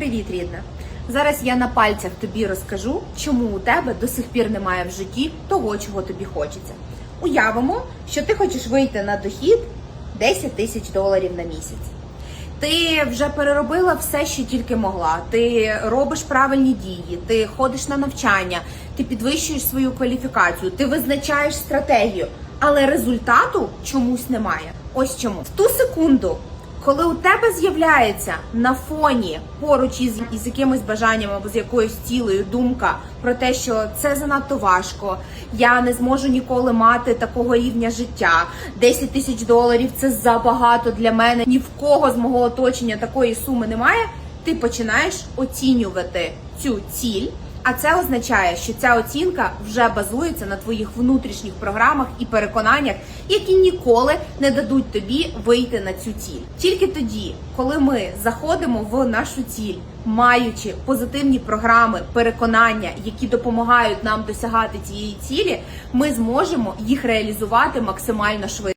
Привіт, рідна! Зараз я на пальцях тобі розкажу, чому у тебе до сих пір немає в житті того, чого тобі хочеться. Уявимо, що ти хочеш вийти на дохід 10 тисяч доларів на місяць. Ти вже переробила все, що тільки могла. Ти робиш правильні дії, ти ходиш на навчання, ти підвищуєш свою кваліфікацію, ти визначаєш стратегію, але результату чомусь немає. Ось чому в ту секунду, коли у тебе з'являється на фоні поруч із, із якимось бажанням або з якоюсь цілею думка про те, що це занадто важко, я не зможу ніколи мати такого рівня життя. 10 тисяч доларів це забагато для мене. Ні в кого з мого оточення такої суми немає. Ти починаєш оцінювати цю ціль. А це означає, що ця оцінка вже базується на твоїх внутрішніх програмах і переконаннях, які ніколи не дадуть тобі вийти на цю ціль. Тільки тоді, коли ми заходимо в нашу ціль, маючи позитивні програми, переконання, які допомагають нам досягати цієї цілі, ми зможемо їх реалізувати максимально швидко.